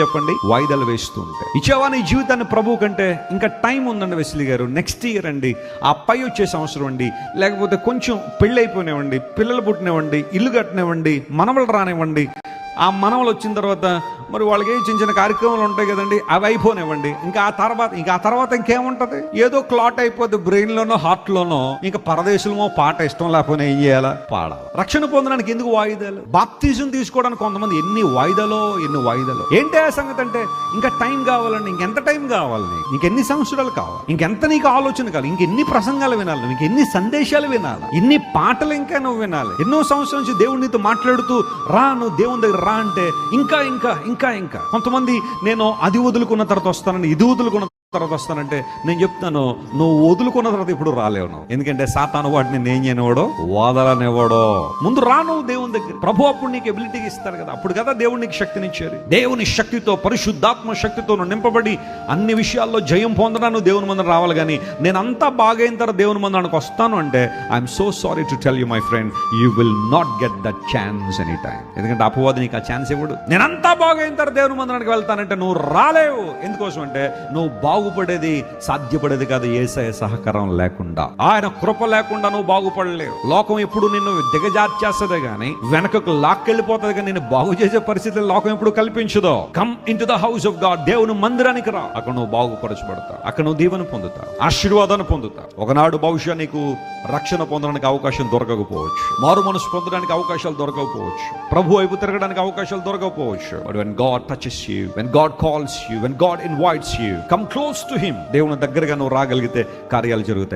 చెప్పండి? వాయిదాలు వేస్తూ ఉంటాయి. ఇచ్చావా నీ జీవితాన్ని ప్రభు కంటే? ఇంకా టైం ఉందండి వెస్లీ గారు. నెక్స్ట్ ఇయర్ అండి. ఆ పై వచ్చే సంవత్సరం అండి. లేకపోతే కొంచెం పెళ్ళి అయిపోయినావండి పిల్లలు పుట్టినవ్వండి ఇల్లు కట్టినవ్వండి మనవలు రానివ్వండి. ఆ మనవలు వచ్చిన తర్వాత మరి వాళ్ళకి ఏ చిన్న చిన్న కార్యక్రమాలు ఉంటాయి కదండి అవి అయిపోనివ్వండి ఇంకా ఆ తర్వాత ఇంకా ఆ తర్వాత ఇంకేముంటది? ఏదో క్లాట్ అయిపోద్ది బ్రెయిన్ లోనో హార్ట్ లోనో ఇంకా పరదేశంలో పాట ఇష్టం లేకపోయినా ఏం చేయాలా? పాడాలి. రక్షణ పొందడానికి ఎందుకు వాయిదాలు? బాప్తిజం తీసుకోవడానికి కొంతమంది ఎన్ని వాయిదాలో ఎన్ని వాయిదాలో. ఏంటి ఆ సంగతి అంటే ఇంకా టైం కావాలండి ఇంకెంత టైం కావాలి ఇంకెన్ని సంవత్సరాలు కావాలి? ఇంకెంత నీకు ఆలోచన కావాలి? ఇంకెన్ని ప్రసంగాలు వినాలి? నీకు ఎన్ని సందేశాలు వినాలి? ఎన్ని పాటలు ఇంకా నువ్వు వినాలి? ఎన్నో సంవత్సరాల నుంచి దేవుడు నీతో మాట్లాడుతూ రా నువ్వు దేవుని దగ్గర రా అంటే ఇంకా ఇంకా ఇంకా ఇంకా కొంతమంది నేను అది వదులుకున్న తర్వాత వస్తానని ఇది వదులుకున్న తర్వాత వస్తానంటే నేను చెప్తాను నువ్వు వదులుకున్న తర్వాత ఇప్పుడు రాలేవు నువ్వు. ఎందుకంటే సాతాను వాటిని నేను చేయనివాడో వాదలనివ్వడో ముందు రాను దేవుని దగ్గర ప్రభు అప్పుడు నీకు ఎబిలిటీ ఇస్తారు కదా. అప్పుడు కదా దేవుడు నీకు శక్తినిచ్చేది దేవుని శక్తితో పరిశుద్ధాత్మ శక్తితో నువ్వు నింపబడి అన్ని విషయాల్లో జయం పొందడాను దేవుని మందరం రావాలి కానీ నేను అంతా బాగైన తర్వాత దేవుని మందరానికి వస్తాను అంటే I'm so sorry to tell you my friend you will not get that chance any time ఎందుకంటే అపవాది నీకు ఆ ఛాన్స్ ఇవ్వడు. నేనంతా బాగైన తర్వాత దేవుని మందరానికి వెళ్తానంటే నువ్వు రాలేవు. ఎందుకోసం అంటే నువ్వు బాగుపడేది సాధ్యపడేది కాదు ఏసయ సహకారం లేకుండా. ఆయన కృప లేకుండా నువ్వు బాగుపడలేవు. లోకం ఎప్పుడు నిన్ను దిగజార్చేస్తుంది కానీ వెనకకు లాక్కెళ్ళిపోతుంది కానీ నేను బాగు చేసే పరిస్థితులు లోకం ఎప్పుడు కల్పించదో. Come in to the house of God దేవుని మందిరానికి రా. అక్కడ నువ్వు బాగుపరచబడతావు. అక్కడ నువ్వు దీవెన పొందుతావు. ఆశీర్వాదాన్ని పొందుతావు. ఒకనాడు బహుశా నీకు రక్షణ పొందడానికి అవకాశం దొరకకపోవచ్చు. మారు మనసు పొందడానికి అవకాశాలు దొరకకపోవచ్చు. ప్రభు వైపు తిరగడానికి అవకాశాలు దొరకకపోవచ్చు. But when God touches you when God calls you when God invites you come close to him దేవుని దగ్గరగా నువ్వు రాగలిగితే కార్యాలు జరుగుతాయి.